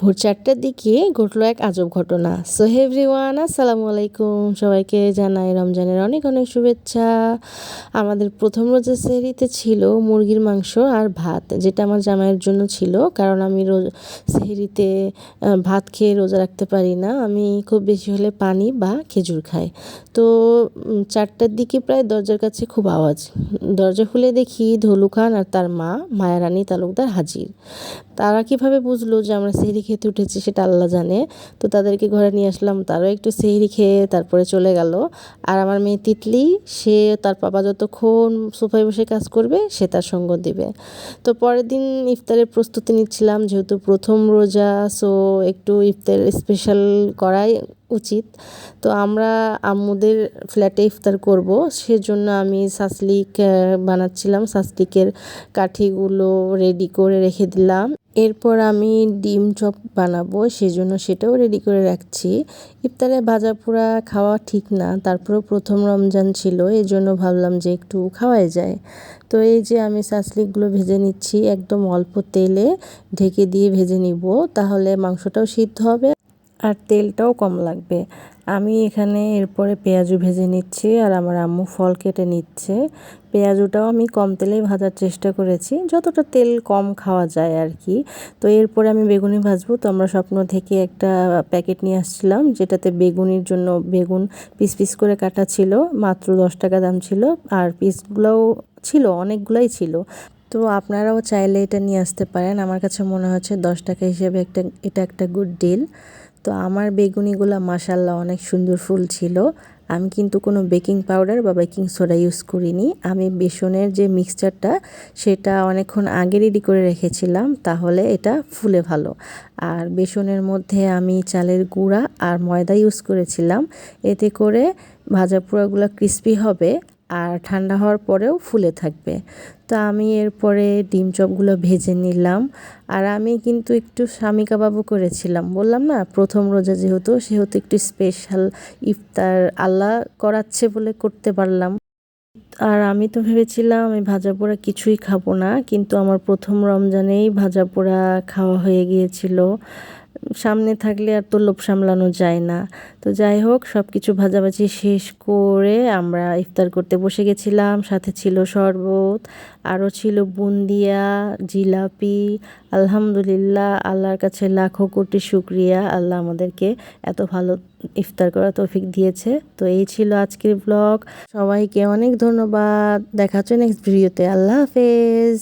ভোর চারটার দিকে ঘটলো এক আজব ঘটনা। সো এভরিওয়ান আসসালামু আলাইকুম। সবাইকে জানাই রমজানের অনেক অনেক শুভেচ্ছা। আমাদের প্রথম রোজা সেহরিতে ছিল মুরগির মাংস আর ভাত, যেটা আমার জামাইয়ের জন্য ছিল, কারণ আমি রোজ সেহরিতে ভাত খেয়ে রোজা রাখতে পারি না। আমি খুব বেশি হলে পানি বা খেজুর খাই। তো চারটার দিকে প্রায় দরজার কাছে খুব আওয়াজ। দরজা খুলে দেখি ধলু খান আর তার মা মায়ারানী তালুকদার হাজির। তারা কীভাবে বুঝলো যে আমরা সেহরি খেতে উঠেছি সেটা আল্লাহ জানে। তো তাদেরকে ঘরে নিয়ে আসলাম, তারও একটু সেহরি খেয়ে তারপরে চলে গেল। আর আমার মেয়ে তিতলি, সে তার বাবা যতক্ষণ সোফায় বসে কাজ করবে, সে তার সঙ্গ দিবে। তো পরের দিন ইফতারের প্রস্তুতি নিচ্ছিলাম, যেহেতু প্রথম রোজা সো একটু ইফতার স্পেশাল করাই উচিত। তো আমরা আম্মুদের ফ্ল্যাটে ইফতার করব। সেজন্য আমি সাসলিক বানাচ্ছিলাম। সাসলিকের কাঠিগুলো রেডি করে রেখে দিলাম। এরপর আমি ডিম চপ বানাবো, সেজন্য সেটাও রেডি করে রাখছি। ইফতারে ভাজা পোড়া খাওয়া ঠিক না, তারপরেও প্রথম রমজান ছিল এই জন্য ভাবলাম যে একটু খাওয়াই যায়। তো এই যে আমি সাসলিকগুলো ভেজে নিচ্ছি, একদম অল্প তেলে ঢেকে দিয়ে ভেজে নিব, তাহলে মাংসটাও সিদ্ধ হবে। আর তেলটাও কম লাগবে। আমি এখানে এরপরে পেঁয়াজু ভেজে নিচ্ছি আর আমার আম্মু ফল কেটে নিচ্ছে। পেঁয়াজুটাও আমি কম তেলেই ভাজার চেষ্টা করেছি। যতটা তেল কম খাওয়া যায় আর কি। তো এরপরে আমি বেগুনি ভাজবো। তো আমরা স্বপ্ন থেকে একটা প্যাকেট নিয়ে আসছিলাম, যেটাতে বেগুনির জন্য বেগুন পিস পিস করে কাটা ছিল, মাত্র দশ টাকা দাম ছিল আর পিসগুলোও ছিল, অনেকগুলাই ছিল। তো আপনারাও চাইলে এটা নিয়ে আসতে পারেন। আমার কাছে মনে হচ্ছে দশ টাকা হিসেবে একটা, এটা একটা গুড ডিল তো আমার বেগুনিগুলো মাসাল্লাহ অনেক সুন্দর ফুল ছিল। আমি কিন্তু কোনো বেকিং পাউডার বা বেকিং সোডা ইউজ করিনি। আমি বেসনের যে মিক্সচারটা, সেটা অনেকক্ষণ আগে রেডি করে রেখেছিলাম, তাহলে এটা ফুলে ভালো। আর বেসনের মধ্যে আমি চালের গুঁড়া আর ময়দা ইউজ করেছিলাম। এতে করে ভাজা পোড়াগুলো ক্রিস্পি হবে। আর ঠান্ডা হওয়ার পরেও ফুলে থাকবে। তো আমি এরপরে ডিম চপগুলো ভেজে নিলাম। আর আমি কিন্তু একটু স্বামী কাবাবও করেছিলাম। বললাম না, প্রথম রোজা যেহেতু, সেহেতু একটু স্পেশাল ইফতার আল্লাহ করাচ্ছে বলে করতে পারলাম। আর আমি তো ভেবেছিলাম আমি ভাজা পোড়া কিছুই খাব না, কিন্তু আমার প্রথম রমজানেই ভাজা পোড়া খাওয়া হয়ে গিয়েছিল। সামনে থাকলে আর তো লোভ সামলানো যায় না। তো যাই হোক সব কিছু ভাজাভাজি শেষ করে আমরা ইফতার করতে বসে গেছিলাম। সাথে ছিল শরবত, আরও ছিল বুন্দিয়া, জিলাপি। আলহামদুলিল্লাহ, আল্লাহর কাছে লাখো কোটি শুক্রিয়া। আল্লাহ আমাদেরকে এত ভালো ইফতার করা তৌফিক দিয়েছে। তো এই ছিল আজকের ব্লগ। সবাইকে অনেক ধন্যবাদ। দেখা হচ্ছে নেক্সট ভিডিওতে আল্লাহ হাফেজ।